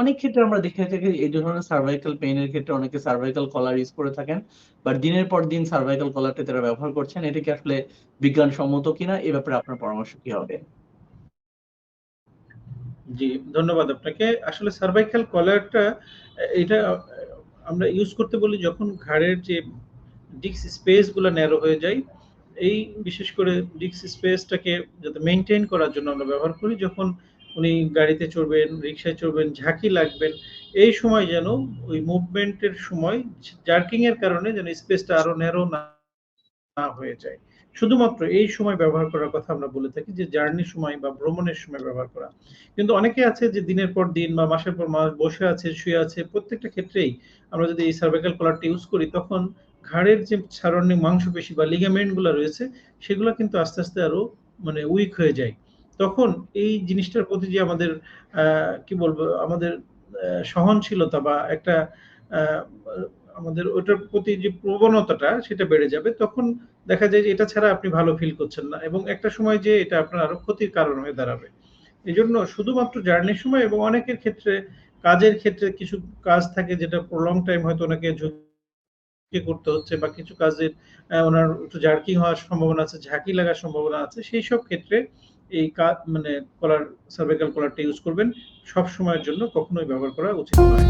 অনেক ক্ষেত্রে আমরা দেখে থাকি এই ধরনের সার্ভাইকাল পেইন এর ক্ষেত্রে অনেকে সার্ভাইকাল কলার ইউজ করে থাকেন। বাট দিনের পর দিন সার্ভাইকাল কলারটা তারা ব্যবহার করছেন। এটা কি আসলে বিজ্ঞানসম্মত কিনা? এ ব্যাপারে আপনার পরামর্শ কি হবে? জি, ধন্যবাদ আপনাকে। আসলে সার্ভাইকাল কলারটা এটা আমরা ইউজ করতে বলি যখন ঘাড়ের যে ডিস্ক স্পেসগুলা ন্যারো হয়ে যায়। এই বিশেষ করে ডিস্ক স্পেসটাকে যাতে মেইনটেইন করার জন্য আমরা ব্যবহার করি। যখন উনি গাড়িতে চড়বেন, রিক্সায় চড়বেন, ঝাঁকি লাগবেন। এই সময় যেন ওই মুভমেন্টের সময় জার্কিং এর কারণে যেন স্পেসটা আরও ন্যারো না হয়ে যায়। শুধুমাত্র এই সময় ব্যবহার করার কথা আমরা বলে থাকি যে জার্নির সময় বা ভ্রমণের সময় ব্যবহার করা। কিন্তু অনেকে আছে যে দিনের পর দিন বা মাসের পর মাস বসে আছে, শুয়ে আছে। প্রত্যেকটা ক্ষেত্রেই আমরা যদি এই সার্ভাইকাল কলারটা ইউজ করি তখন ঘাড়ের যে সারাউন্ডিং মাংসপেশি বা লিগামেন্টগুলা রয়েছে সেগুলো কিন্তু আস্তে, আস্তে আরও মানে উইক হয়ে যায়। তখন এই জিনিসটার প্রতি যে আমাদের কি বলব আমাদের সহনশীলতা বা একটা আমাদের ওটার প্রতি যে প্রবণতাটা সেটা বেড়ে যাবে। তখন দেখা যায় যে এটা ছাড়া আপনি ভালো ফিল করছেন না। এবং একটা সময় যে এটা আপনার আরও ক্ষতির কারণ হয়ে দাঁড়াবে। এই জন্য শুধুমাত্র জার্নির সময় এবং অনেকের ক্ষেত্রে কাজের ক্ষেত্রে কিছু কাজ থাকে যেটা প্রলং টাইম হয়তো ওনাকে ঝুঁকি করতে হচ্ছে বা কিছু কাজের ওনার একটু জার্কিং হওয়ার সম্ভাবনা আছে, ঝাঁকি লাগার সম্ভাবনা আছে। সেই সব ক্ষেত্রে এই কাজ মানে কলার সার্ভাইকাল কলারটা ইউজ করবেন। সব সময়ের জন্য কখনোই ব্যবহার করা উচিত নয়।